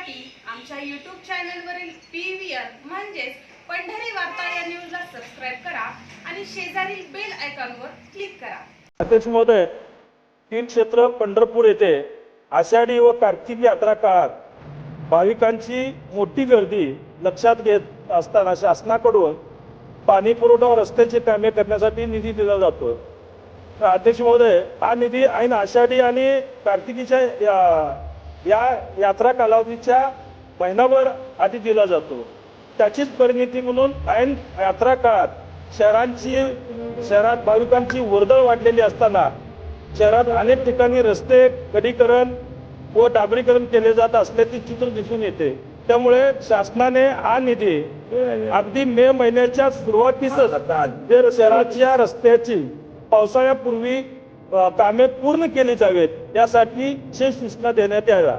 पाहण्यासाठी आमच्या यूट्यूब चॅनलवरील पी व्ही आर म्हणजेच पंढरी वार्ता या न्यूजला सबस्क्राईब करा आणि शेजारील बेल आयकॉनवर क्लिक करा. अध्यक्ष महोदय तीन क्षेत्र पंढरपूर येथे आषाढी व कार्तिक यात्रा काळात भाविकांची मोठी गर्दी लक्षात घेत असताना शासनाकडून पाणी पुरवठा व रस्त्याची कामे करण्यासाठी निधी दिला जातो. अध्यक्ष महोदय हा निधी ऐन आषाढी आणि कार्तिकीच्या या- यात्रा कालावधीच्या महिनाभर आधी दिला जातो. त्याचीच परिणिती म्हणून ऐन यात्रा काळात शहरांची शहरात भाविकांची वर्दळ वाढलेली असताना शहरात अनेक ठिकाणी रस्ते खडीकरण व डांबरीकरण केले जात असल्याचे चित्र दिसून येते. त्यामुळे शासनाने हा निधी अगदी मे महिन्याच्या सुरुवातीसच जर शहराच्या रस्त्याची पावसाळ्यापूर्वी कामे पूर्ण केली जावेत यासाठी विशेष सूचना देण्यात याव्या.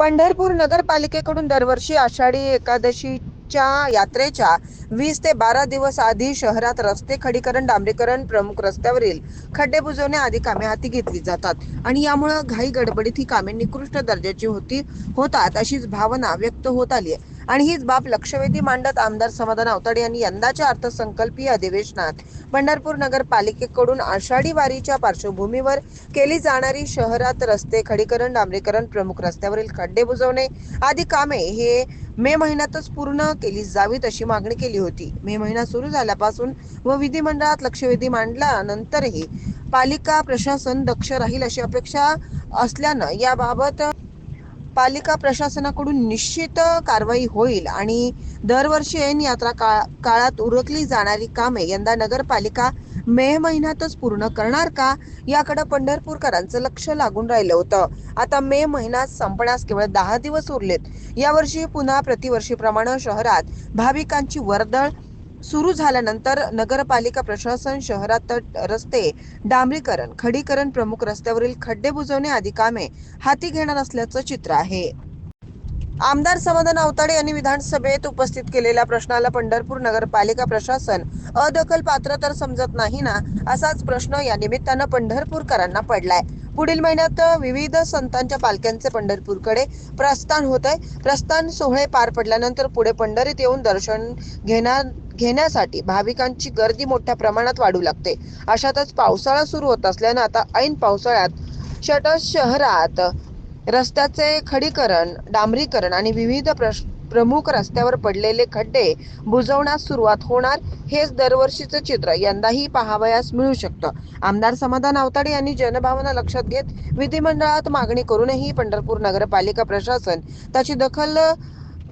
पंढरपूर नगरपालिकेकडून दरवर्षी आषाढी एकादशीच्या यात्रेच्या वीस ते बारा दिवस आधी शहरात रस्ते खडीकरण डांबरीकरण प्रमुख रस्त्यावरील खड्डे बुजवणे आदी कामे हाती घेतली जातात. आणि यामुळे घाई गडबडीत ही कामे निकृष्ट दर्जाची होती होतात अशीच भावना व्यक्त होत आली आहे. आणि हीच बाब लक्षवेधी मांडत आमदार समाधान अवताडे यांनी यंदाच्या अर्थसंकल्पीय अधिवेशनात पंढरपूर नगरपालिकेकडून आषाढी वारीच्या पार्श्वभूमीवर केली जाणारी शहरात रस्ते खडीकरण डांबरीकरण प्रमुख रस्त्यावरील खड्डे बुजवणे आदी कामे हे मे महिन्यातच पूर्ण केली जावीत अशी मागणी केली होती. मे महिना सुरू झाल्यापासून व विधिमंडळात लक्षवेधी मांडल्यानंतरही पालिका प्रशासन दक्ष राहील अशी अपेक्षा असल्यानं याबाबत पालिका प्रशासनाकडून निश्चित कारवाई होईल आणि दरवर्षी ऐन यात्रा काळ- काळात उरकली जाणारी कामे यंदा नगरपालिका मे महिन्यातच पूर्ण करणार का? याकडे पंढरपूरकरांचं लक्ष लागून राहिलं होतं. आता मे महिना संपण्यास केवळ दहा दिवस उरलेत. यावर्षी पुन्हा प्रतिवर्षीप्रमाणे शहरात भाविकांची वर्दळ सुरू झाल्यानंतर नगरपालिका प्रशासन शहरात रस्ते डांबरीकरण खडीकरण प्रमुख रस्त्यावरील खड्डे बुजवणे आदी कामे हाती घेणार असल्याचं चित्र आहे. आमदार समाधान अवताडे यांनी विधानसभेत उपस्थित केलेल्या प्रश्नाला पंढरपूर नगरपालिका प्रशासन अदखल पात्र तर समजत नाही ना असाच प्रश्न या निमित्तानं पंढरपूरकरांना पडलाय. पुढील महिन्यात विविध संतांच्या पालख्यांचे पंढरपूरकडे प्रस्थान होत आहे प्रस्थान सोहळे पार पडल्यानंतर पुढे पंढरीत येऊन दर्शन घेणार घेण्यासाठी भाविकांची गर्दी मोठ्या प्रमाणात वाढू लागते. अशातच पावसाळा सुरू होत असल्यानं आता ऐन पावसाळ्यात शटर शहरात रस्त्याचे खडीकरण डांबरीकरण आणि विविध प्रश- प्रमुख रस्त्यावर पडलेले खड्डे बुजवण्यास सुरुवात होणार हेच दरवर्षीचं चित्र. यंदाही पाहावयास मिळू शकतं. आमदार समाधान आवताडे यांनी जनभावना लक्षात घेत विधिमंडळात मागणी करूनही पंढरपूर नगरपालिका प्रशासन त्याची दखल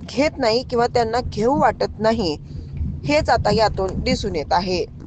घेत नाही किंवा त्यांना घेऊ वाटत नाही. हेच आता यातून दिसून येत आहे.